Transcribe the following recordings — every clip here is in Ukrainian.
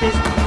Браво!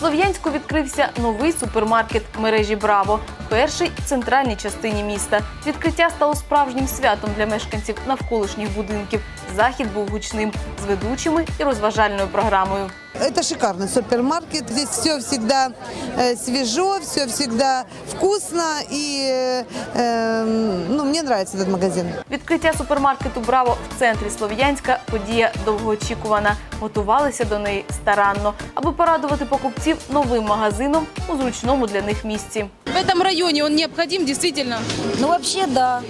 Слов'янську відкрився новий супермаркет мережі Браво. Перший в центральній частині міста. Відкриття стало справжнім святом для мешканців навколишніх будинків. Захід був гучним з ведучими і розважальною програмою. Это шикарный супермаркет. Здесь все всегда э, свежо, все всегда вкусно. И э, э, ну, мне нравится этот магазин. Відкриття супермаркету Браво в центрі Слов'янська подія довгоочікувана. Готувалися до неї старанно, аби порадувати покупців новим магазином у зручному для них місці. В этом районе он необходим действительно. Ну, вообще, да.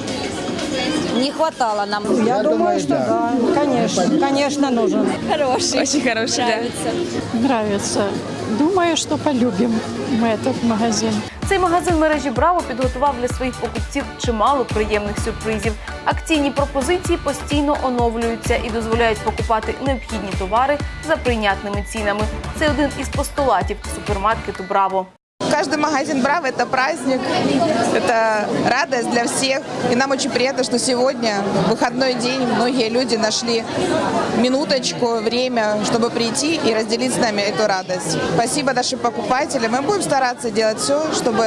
Не хватало нам. Я, думаю, что да. Конечно, конечно нужен. Очень хороший, да. Нравится. Думаю, что полюбим мы этот магазин. Цей магазин мережі Браво підготував для своїх покупців чимало приємних сюрпризів. Акційні пропозиції постійно оновлюються і дозволяють покупати необхідні товари за прийнятними цінами. Це один із постулатів супермаркету Браво. Каждый магазин Браво – это праздник, это радость для всех. И нам очень приятно, что сегодня, в выходной день, многие люди нашли минуточку, время, чтобы прийти и разделить с нами эту радость. Спасибо нашим покупателям. Мы будем стараться делать все, чтобы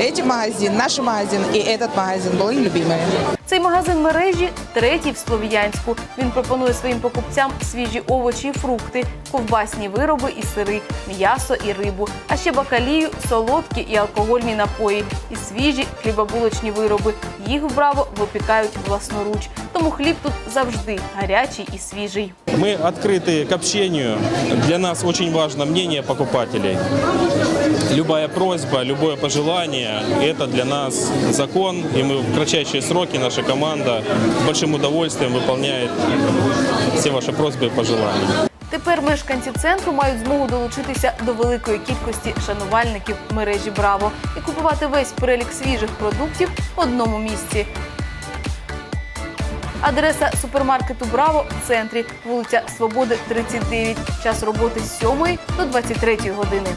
эти магазин, наш магазин и этот магазин были любимыми. Цей магазин мережі третій в Слов'янську. Він пропонує своїм покупцям свіжі овочі і фрукти, ковбасні вироби і сири, м'ясо і рибу, а ще бакалію, солодкі і алкогольні напої, і свіжі хлібобулочні вироби. Їх вбраво випікають власноруч. Тому хліб тут завжди гарячий і свіжий. Мы открыты к общению. Для нас очень важно мнение покупателей. Любая просьба, любое пожелание – это для нас закон. И мы в кратчайшие сроки, наша команда с большим удовольствием выполняет все ваши просьбы и пожелания. Тепер мешканці центру мають змогу долучитися до великої кількості шанувальників мережі Браво і купувати весь перелік свіжих продуктів в одному місці. Адреса супермаркету Браво в центрі, вулиця Свободи, 39. Час роботи з 7 до 23 години.